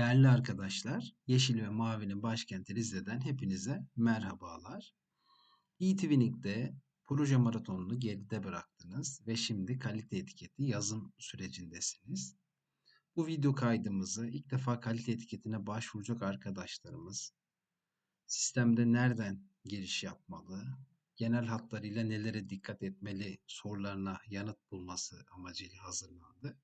Değerli arkadaşlar, Yeşil ve Mavi'nin başkenti Rize'den hepinize merhabalar. eTwinning'de proje maratonunu geride bıraktınız ve şimdi kalite etiketi yazım sürecindesiniz. Bu video kaydımızı ilk defa kalite etiketine başvuracak arkadaşlarımız sistemde nereden giriş yapmalı, genel hatlarıyla nelere dikkat etmeli sorularına yanıt bulması amacıyla hazırlandı.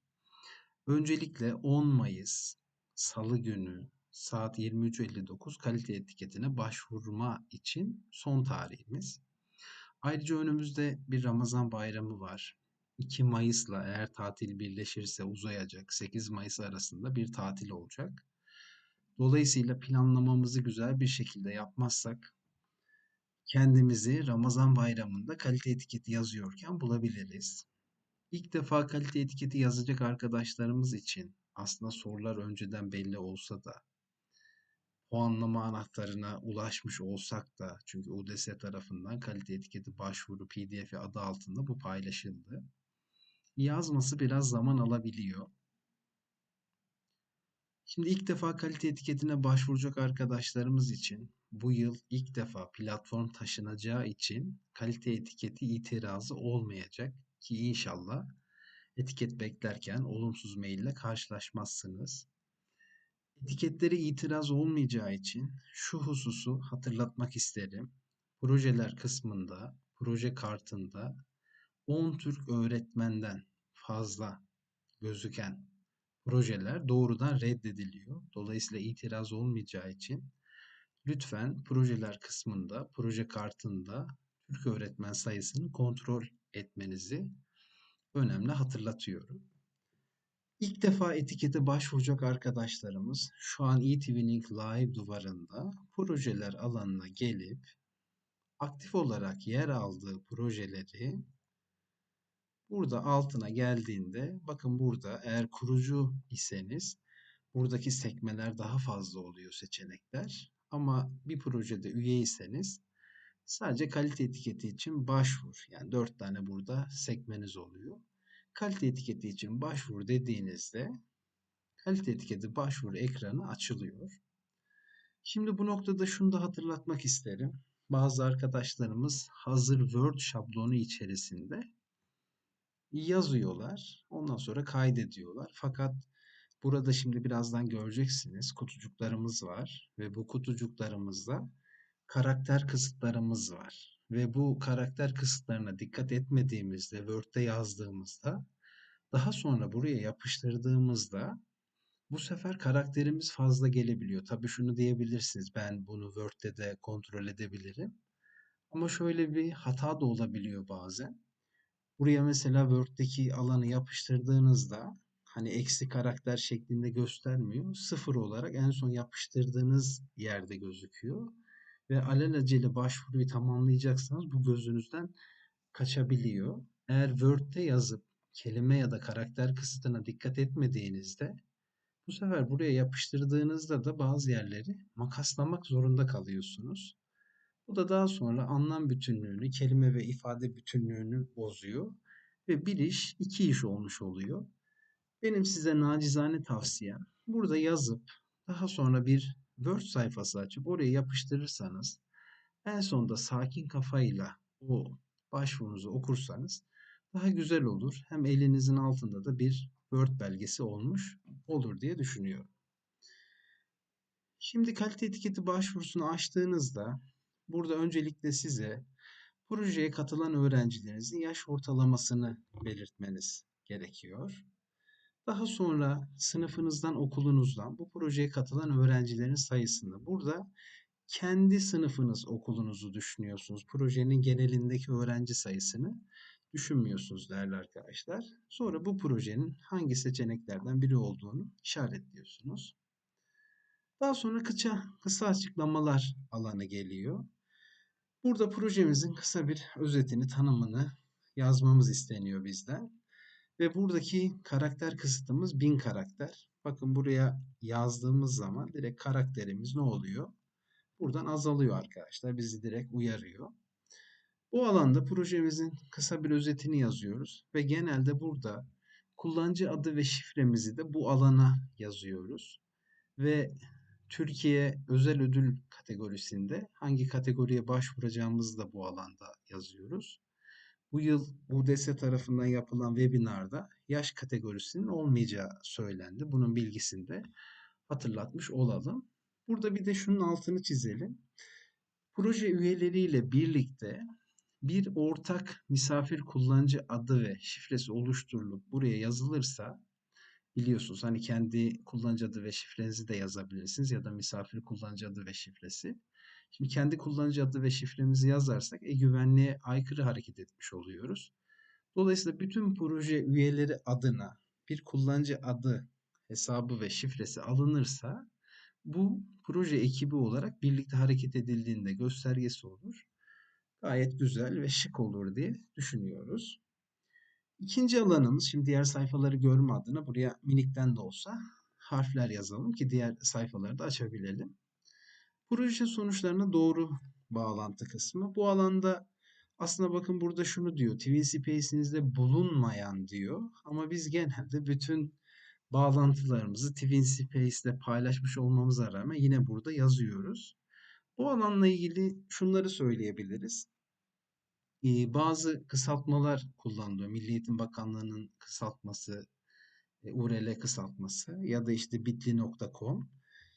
Öncelikle 10 Mayıs Salı günü saat 23.59 kalite etiketine başvurma için son tarihimiz. Ayrıca önümüzde bir Ramazan bayramı var. 2 Mayıs'la eğer tatil birleşirse uzayacak 8 Mayıs arasında bir tatil olacak. Dolayısıyla planlamamızı güzel bir şekilde yapmazsak kendimizi Ramazan bayramında kalite etiketi yazıyorken bulabiliriz. İlk defa kalite etiketi yazacak arkadaşlarımız için aslında sorular önceden belli olsa da puanlama anahtarına ulaşmış olsak da çünkü UDS tarafından kalite etiketi başvuru PDF'i adı altında bu paylaşıldı. Yazması biraz zaman alabiliyor. Şimdi ilk defa kalite etiketine başvuracak arkadaşlarımız için bu yıl ilk defa platform taşınacağı için kalite etiketi itirazı olmayacak ki inşallah etiket beklerken olumsuz maille karşılaşmazsınız. Etiketleri itiraz olmayacağı için şu hususu hatırlatmak isterim. Projeler kısmında, proje kartında 10 Türk öğretmenden fazla gözüken projeler doğrudan reddediliyor. Dolayısıyla itiraz olmayacağı için lütfen projeler kısmında, proje kartında Türk öğretmen sayısını kontrol etmenizi önemli hatırlatıyorum. İlk defa etikete başvuracak arkadaşlarımız şu an eTwinning Live duvarında projeler alanına gelip aktif olarak yer aldığı projeleri burada altına geldiğinde bakın burada eğer kurucu iseniz buradaki sekmeler daha fazla oluyor seçenekler. Ama bir projede üyeyseniz Sadece kalite etiketi için başvur. Yani 4 tane burada sekmeniz oluyor. Kalite etiketi için başvur dediğinizde kalite etiketi başvuru ekranı açılıyor. Şimdi bu noktada şunu da hatırlatmak isterim. Bazı arkadaşlarımız hazır Word şablonu içerisinde yazıyorlar. Ondan sonra kaydediyorlar. Fakat burada şimdi birazdan göreceksiniz kutucuklarımız var ve bu kutucuklarımızda karakter kısıtlarımız var. Ve bu karakter kısıtlarına dikkat etmediğimizde, Word'de yazdığımızda, daha sonra buraya yapıştırdığımızda bu sefer karakterimiz fazla gelebiliyor. Tabii şunu diyebilirsiniz, ben bunu Word'de de kontrol edebilirim. Ama şöyle bir hata da olabiliyor bazen. Buraya mesela Word'deki alanı yapıştırdığınızda hani eksi karakter şeklinde göstermiyor. Sıfır olarak en son yapıştırdığınız yerde gözüküyor ve alelacele başvuruyu tamamlayacaksanız bu gözünüzden kaçabiliyor. Eğer Word'de yazıp kelime ya da karakter kısıtına dikkat etmediğinizde bu sefer buraya yapıştırdığınızda da bazı yerleri makaslamak zorunda kalıyorsunuz. Bu da daha sonra anlam bütünlüğünü, kelime ve ifade bütünlüğünü bozuyor ve bir iş iki iş olmuş oluyor. Benim size nacizane tavsiyem burada yazıp daha sonra bir Word sayfası açıp oraya yapıştırırsanız en sonunda sakin kafayla o başvurunuzu okursanız daha güzel olur. Hem elinizin altında da bir Word belgesi olmuş olur diye düşünüyorum. Şimdi kalite etiketi başvurusunu açtığınızda burada öncelikle size projeye katılan öğrencilerinizin yaş ortalamasını belirtmeniz gerekiyor. Daha sonra sınıfınızdan, okulunuzdan bu projeye katılan öğrencilerin sayısını burada kendi sınıfınız, okulunuzu düşünüyorsunuz. Projenin genelindeki öğrenci sayısını düşünmüyorsunuz değerli arkadaşlar. Sonra bu projenin hangi seçeneklerden biri olduğunu işaretliyorsunuz. Daha sonra kısa, kısa açıklamalar alanı geliyor. Burada projemizin kısa bir özetini, tanımını yazmamız isteniyor bizden. Ve buradaki karakter kısıtımız 1000 karakter. Bakın buraya yazdığımız zaman direkt karakterimiz ne oluyor? Buradan azalıyor arkadaşlar. Bizi direkt uyarıyor. Bu alanda projemizin kısa bir özetini yazıyoruz ve genelde burada kullanıcı adı ve şifremizi de bu alana yazıyoruz. ve Türkiye özel ödül kategorisinde hangi kategoriye başvuracağımızı da bu alanda yazıyoruz. Bu yıl UDS tarafından yapılan webinarda yaş kategorisinin olmayacağı söylendi. Bunun bilgisini de hatırlatmış olalım. Burada bir de şunun altını çizelim. Proje üyeleriyle birlikte bir ortak misafir kullanıcı adı ve şifresi oluşturulup buraya yazılırsa biliyorsunuz hani kendi kullanıcı adı ve şifrenizi de yazabilirsiniz ya da misafir kullanıcı adı ve şifresi. Şimdi kendi kullanıcı adı ve şifremizi yazarsak e-güvenliğe aykırı hareket etmiş oluyoruz. Dolayısıyla bütün proje üyeleri adına bir kullanıcı adı, hesabı ve şifresi alınırsa bu proje ekibi olarak birlikte hareket edildiğinde göstergesi olur. Gayet güzel ve şık olur diye düşünüyoruz. İkinci alanımız, şimdi diğer sayfaları görme adına buraya minikten de olsa harfler yazalım ki diğer sayfaları da açabilelim. Proje sonuçlarına doğru bağlantı kısmı. Bu alanda aslında bakın burada şunu diyor. Twin Space'inizde bulunmayan diyor. Ama biz genelde bütün bağlantılarımızı Twin Space'de paylaşmış olmamıza rağmen yine burada yazıyoruz. Bu alanla ilgili şunları söyleyebiliriz. Ee, bazı kısaltmalar kullanılıyor. Milli Eğitim Bakanlığı'nın kısaltması, e, URL kısaltması ya da işte bitli.com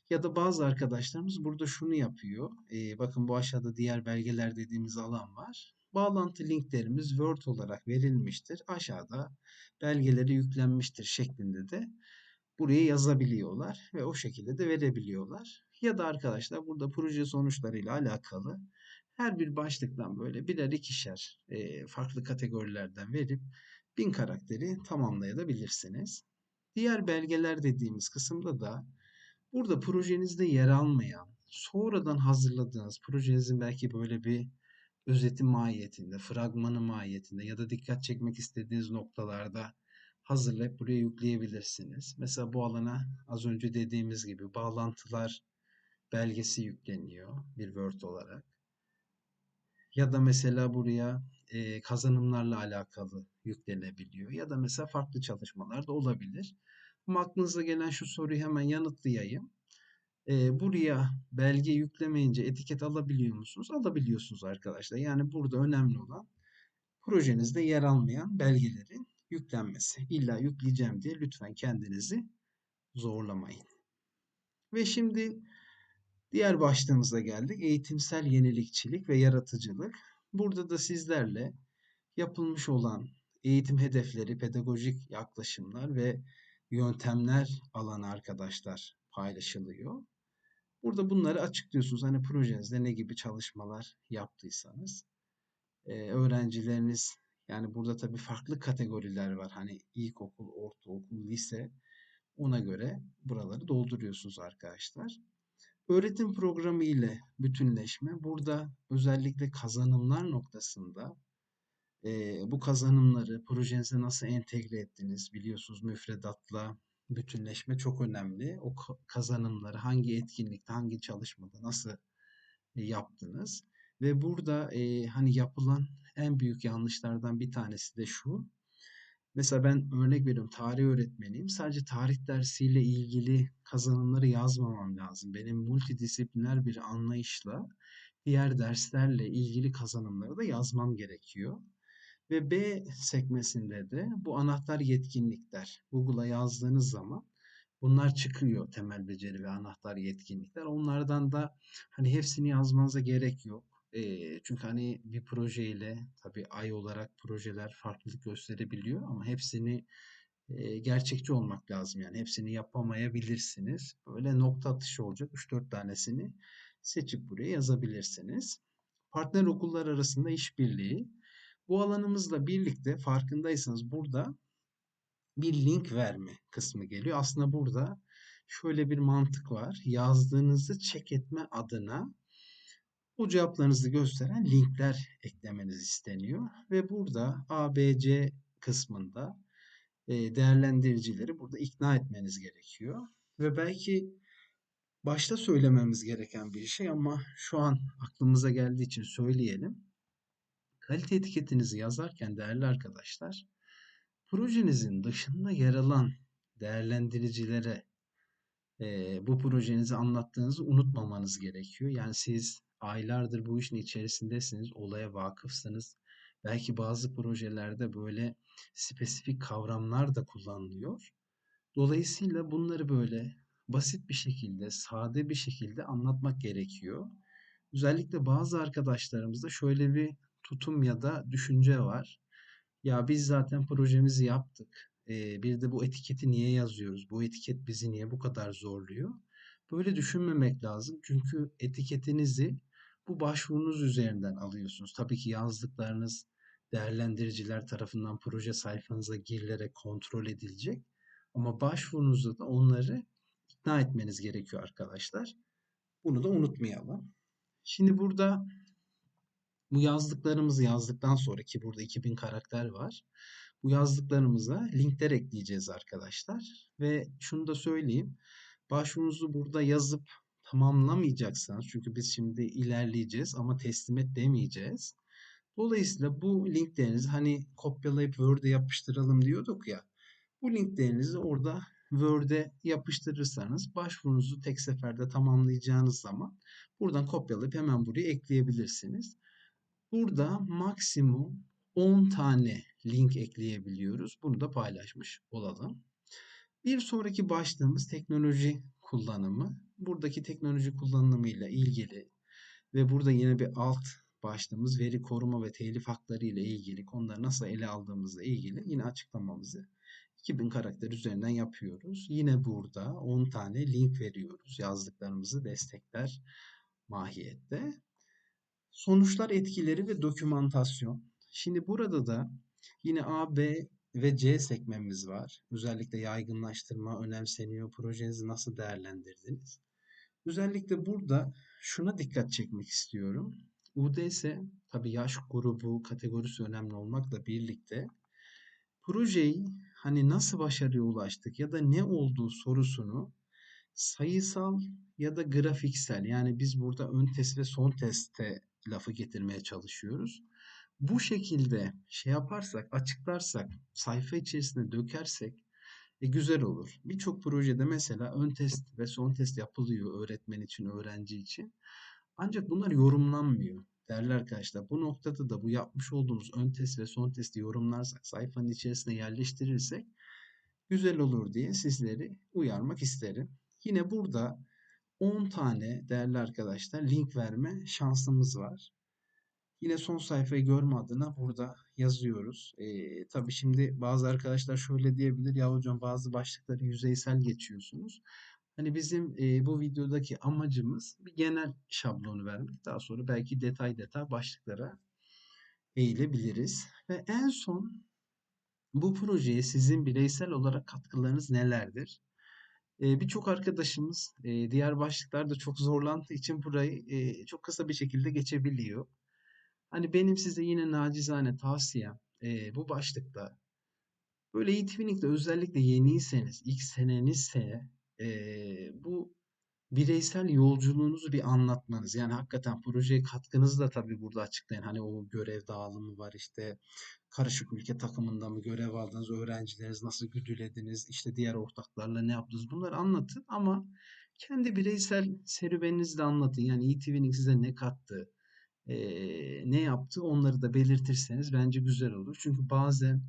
ya da bazı arkadaşlarımız burada şunu yapıyor. Ee, bakın bu aşağıda diğer belgeler dediğimiz alan var. Bağlantı linklerimiz Word olarak verilmiştir. Aşağıda belgeleri yüklenmiştir şeklinde de buraya yazabiliyorlar ve o şekilde de verebiliyorlar. Ya da arkadaşlar burada proje sonuçlarıyla alakalı her bir başlıktan böyle birer ikişer e, farklı kategorilerden verip bin karakteri tamamlayabilirsiniz. Diğer belgeler dediğimiz kısımda da burada projenizde yer almayan, sonradan hazırladığınız projenizin belki böyle bir özeti mahiyetinde, fragmanı mahiyetinde ya da dikkat çekmek istediğiniz noktalarda hazırlayıp buraya yükleyebilirsiniz. Mesela bu alana az önce dediğimiz gibi bağlantılar belgesi yükleniyor bir Word olarak. Ya da mesela buraya e, kazanımlarla alakalı yüklenebiliyor. Ya da mesela farklı çalışmalar da olabilir. Ama aklınıza gelen şu soruyu hemen yanıtlayayım. E, buraya belge yüklemeyince etiket alabiliyor musunuz? Alabiliyorsunuz arkadaşlar. Yani burada önemli olan projenizde yer almayan belgelerin yüklenmesi. İlla yükleyeceğim diye lütfen kendinizi zorlamayın. Ve şimdi diğer başlığımıza geldik. Eğitimsel yenilikçilik ve yaratıcılık. Burada da sizlerle yapılmış olan eğitim hedefleri, pedagojik yaklaşımlar ve yöntemler alanı arkadaşlar paylaşılıyor. Burada bunları açıklıyorsunuz. Hani projenizde ne gibi çalışmalar yaptıysanız. Ee, öğrencileriniz yani burada tabii farklı kategoriler var. Hani ilkokul, ortaokul, lise ona göre buraları dolduruyorsunuz arkadaşlar. Öğretim programı ile bütünleşme burada özellikle kazanımlar noktasında e, bu kazanımları projenize nasıl entegre ettiniz biliyorsunuz müfredatla bütünleşme çok önemli. O kazanımları hangi etkinlikte, hangi çalışmada nasıl yaptınız? Ve burada e, hani yapılan en büyük yanlışlardan bir tanesi de şu. Mesela ben örnek veriyorum tarih öğretmeniyim. Sadece tarih dersiyle ilgili kazanımları yazmamam lazım. Benim multidisipliner bir anlayışla diğer derslerle ilgili kazanımları da yazmam gerekiyor. Ve B sekmesinde de bu anahtar yetkinlikler Google'a yazdığınız zaman bunlar çıkıyor temel beceri ve anahtar yetkinlikler. Onlardan da hani hepsini yazmanıza gerek yok. E, çünkü hani bir projeyle tabii ay olarak projeler farklılık gösterebiliyor ama hepsini gerçekçi olmak lazım. Yani hepsini yapamayabilirsiniz. Böyle nokta atışı olacak 3-4 tanesini seçip buraya yazabilirsiniz. Partner okullar arasında işbirliği. Bu alanımızla birlikte farkındaysanız burada bir link verme kısmı geliyor. Aslında burada şöyle bir mantık var. Yazdığınızı check etme adına bu cevaplarınızı gösteren linkler eklemeniz isteniyor. Ve burada ABC kısmında e, değerlendiricileri burada ikna etmeniz gerekiyor. Ve belki başta söylememiz gereken bir şey ama şu an aklımıza geldiği için söyleyelim. Kalite etiketinizi yazarken değerli arkadaşlar, projenizin dışında yer alan değerlendiricilere e, bu projenizi anlattığınızı unutmamanız gerekiyor. Yani siz aylardır bu işin içerisindesiniz, olaya vakıfsınız. Belki bazı projelerde böyle spesifik kavramlar da kullanılıyor. Dolayısıyla bunları böyle basit bir şekilde, sade bir şekilde anlatmak gerekiyor. Özellikle bazı arkadaşlarımızda şöyle bir tutum ya da düşünce var. Ya biz zaten projemizi yaptık. Ee, bir de bu etiketi niye yazıyoruz? Bu etiket bizi niye bu kadar zorluyor? Böyle düşünmemek lazım. Çünkü etiketinizi bu başvurunuz üzerinden alıyorsunuz. Tabii ki yazdıklarınız değerlendiriciler tarafından proje sayfanıza girilerek kontrol edilecek. Ama başvurunuzda da onları ikna etmeniz gerekiyor arkadaşlar. Bunu da unutmayalım. Şimdi burada bu yazdıklarımızı yazdıktan sonra ki burada 2000 karakter var. Bu yazdıklarımıza linkler ekleyeceğiz arkadaşlar. Ve şunu da söyleyeyim. Başvurunuzu burada yazıp tamamlamayacaksanız çünkü biz şimdi ilerleyeceğiz ama teslim et demeyeceğiz. Dolayısıyla bu linklerinizi hani kopyalayıp Word'e yapıştıralım diyorduk ya. Bu linklerinizi orada Word'e yapıştırırsanız başvurunuzu tek seferde tamamlayacağınız zaman buradan kopyalayıp hemen buraya ekleyebilirsiniz. Burada maksimum 10 tane link ekleyebiliyoruz. Bunu da paylaşmış olalım. Bir sonraki başlığımız teknoloji kullanımı. Buradaki teknoloji kullanımıyla ilgili ve burada yine bir alt başlığımız veri koruma ve telif hakları ile ilgili konuları nasıl ele aldığımızla ilgili yine açıklamamızı 2000 karakter üzerinden yapıyoruz. Yine burada 10 tane link veriyoruz. Yazdıklarımızı destekler mahiyette. Sonuçlar etkileri ve dokümantasyon. Şimdi burada da yine A, B ve C sekmemiz var. Özellikle yaygınlaştırma önemseniyor. Projenizi nasıl değerlendirdiniz? Özellikle burada şuna dikkat çekmek istiyorum. UDS tabii yaş grubu kategorisi önemli olmakla birlikte projeyi hani nasıl başarıya ulaştık ya da ne olduğu sorusunu sayısal ya da grafiksel yani biz burada ön test ve son teste lafı getirmeye çalışıyoruz. Bu şekilde şey yaparsak, açıklarsak, sayfa içerisine dökersek e, güzel olur. Birçok projede mesela ön test ve son test yapılıyor öğretmen için, öğrenci için. Ancak bunlar yorumlanmıyor. Değerli arkadaşlar bu noktada da bu yapmış olduğumuz ön test ve son testi yorumlarsak, sayfanın içerisine yerleştirirsek güzel olur diye sizleri uyarmak isterim. Yine burada 10 tane değerli arkadaşlar link verme şansımız var. Yine son sayfayı görme adına burada yazıyoruz. Ee, tabii şimdi bazı arkadaşlar şöyle diyebilir ya hocam bazı başlıkları yüzeysel geçiyorsunuz. Hani bizim e, bu videodaki amacımız bir genel şablonu vermek. Daha sonra belki detay detay başlıklara eğilebiliriz. Ve en son bu projeye sizin bireysel olarak katkılarınız nelerdir? Ee, Birçok arkadaşımız e, diğer başlıklarda çok zorlandığı için burayı e, çok kısa bir şekilde geçebiliyor. Hani benim size yine nacizane tavsiyem e, bu başlıkta böyle e-twining'de özellikle yeniyseniz, ilk senenizse e, bu bireysel yolculuğunuzu bir anlatmanız. Yani hakikaten projeye katkınızı da tabii burada açıklayın. Hani o görev dağılımı var işte karışık ülke takımında mı görev aldınız, öğrencileriniz nasıl güdülediniz, işte diğer ortaklarla ne yaptınız bunları anlatın ama kendi bireysel serüveninizi de anlatın. Yani e-twinning size ne kattı, e, ne yaptı onları da belirtirseniz bence güzel olur. Çünkü bazen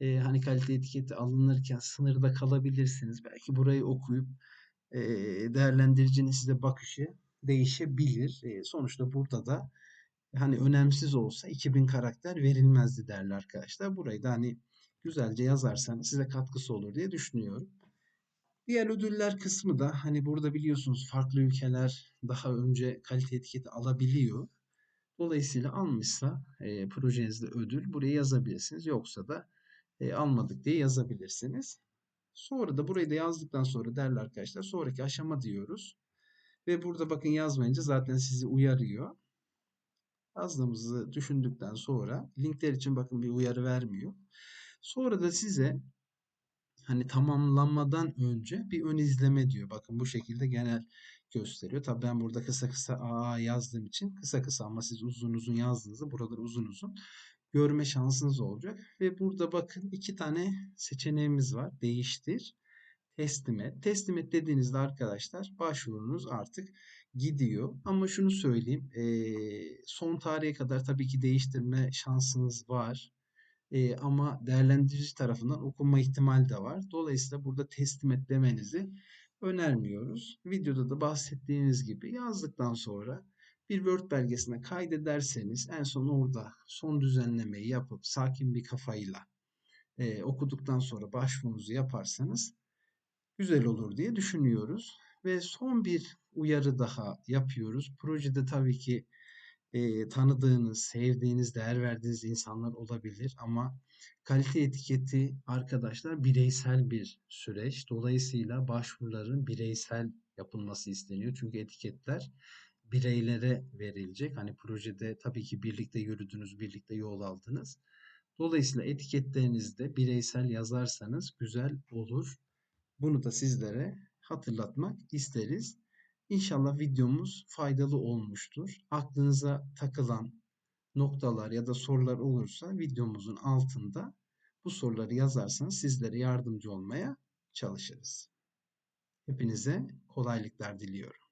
e, hani kalite etiketi alınırken sınırda kalabilirsiniz. Belki burayı okuyup e, değerlendiricinin size bakışı değişebilir. E, sonuçta burada da hani önemsiz olsa 2000 karakter verilmezdi derler arkadaşlar. Burayı da hani güzelce yazarsanız size katkısı olur diye düşünüyorum. Diğer ödüller kısmı da hani burada biliyorsunuz farklı ülkeler daha önce kalite etiketi alabiliyor. Dolayısıyla almışsa e, projenizde ödül buraya yazabilirsiniz. Yoksa da e, almadık diye yazabilirsiniz. Sonra da burayı da yazdıktan sonra değerli arkadaşlar sonraki aşama diyoruz. Ve burada bakın yazmayınca zaten sizi uyarıyor. Yazdığımızı düşündükten sonra linkler için bakın bir uyarı vermiyor. Sonra da size hani tamamlanmadan önce bir ön izleme diyor. Bakın bu şekilde genel gösteriyor. Tabii ben burada kısa kısa AA yazdığım için kısa kısa ama siz uzun uzun yazdığınızda buraları uzun uzun görme şansınız olacak. Ve burada bakın iki tane seçeneğimiz var. Değiştir. teslim et. Teslim et dediğinizde arkadaşlar başvurunuz artık gidiyor. Ama şunu söyleyeyim. son tarihe kadar tabii ki değiştirme şansınız var. Eee, ama değerlendirici tarafından okunma ihtimali de var. Dolayısıyla burada teslim et demenizi önermiyoruz. Videoda da bahsettiğiniz gibi yazdıktan sonra bir Word belgesine kaydederseniz en son orada son düzenlemeyi yapıp sakin bir kafayla eee, okuduktan sonra başvurunuzu yaparsanız güzel olur diye düşünüyoruz. Ve son bir uyarı daha yapıyoruz. Projede tabii ki e, tanıdığınız, sevdiğiniz, değer verdiğiniz insanlar olabilir ama kalite etiketi arkadaşlar bireysel bir süreç. Dolayısıyla başvuruların bireysel yapılması isteniyor. Çünkü etiketler bireylere verilecek. Hani projede tabii ki birlikte yürüdünüz, birlikte yol aldınız. Dolayısıyla etiketlerinizde bireysel yazarsanız güzel olur. Bunu da sizlere hatırlatmak isteriz. İnşallah videomuz faydalı olmuştur. Aklınıza takılan noktalar ya da sorular olursa videomuzun altında bu soruları yazarsanız sizlere yardımcı olmaya çalışırız. Hepinize kolaylıklar diliyorum.